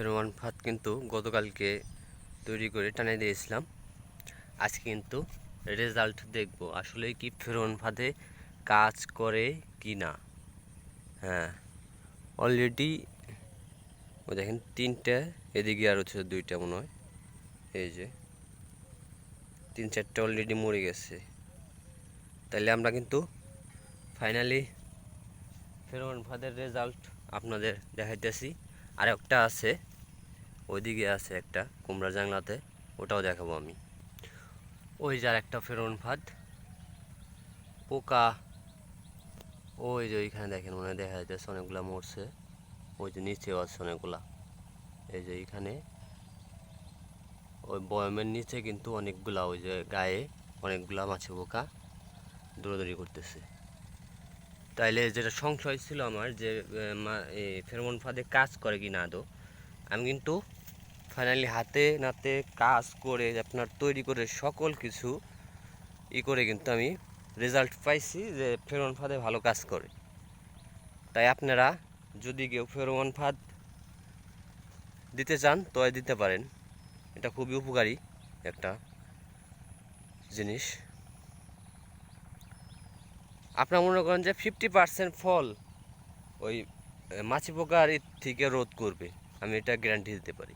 Pheromone ফাঁদ কিন্তু গতকালকে তৈরি করে টানিয়ে দিয়েছিলাম। আজকে কিন্তু রেজাল্ট দেখব, আসলে কি ফেরোমন ফাঁদে কাজ করে কি না। হ্যাঁ অলরেডি ও দেখেন তিনটে, এদিকে আর হচ্ছে দুইটা মনে হয়। এই যে, তিন চারটে অলরেডি মরে গেছে। তাহলে আমরা কিন্তু ফাইনালি ফেরোমন ফাঁদের রেজাল্ট আপনাদের দেখাইতেছি। আর একটা আছে। ওইদিকে আছে একটা, কুমড়া জাংলাতে। ওটাও দেখাবো আমি। ওই যার একটা ফেরোমন ফাঁদ। পোকা। ওই যে ওইখানে দেখেন, মনে দেখা যাচ্ছে অনেকগুলা মরছে। ওই যে নিচেও আছে অনেকগুলা। এই যে এইখানে। ওই বয়মের নিচে কিন্তু অনেকগুলা, ওই যে গায়ে অনেকগুলা মাছে পোকা দৌড়াদৌড়ি করতেছে। তাইলে যেটা সংশয় ছিল আমার যে ফেরোমন ফাঁদে কাজ করে কি না আদৌ আমি কিন্তু ফাইনালি হাতে নাতে কাজ করে আপনার তৈরি করে সকল কিছু ই করে কিন্তু আমি রেজাল্ট পাইছি যে ফেরোমন ফাঁদে ভালো কাজ করে। তাই আপনারা যদি কেউ ফেরোমন ফাঁদ দিতে চান, তয় দিতে পারেন। এটা খুবই উপকারী একটা জিনিস। আপনারা মনে করেন যে ফিফটি পার্সেন্ট ফল ওই মাছি পোকার থেকে রোধ করবে। আমি এটা গ্যারান্টি দিতে পারি।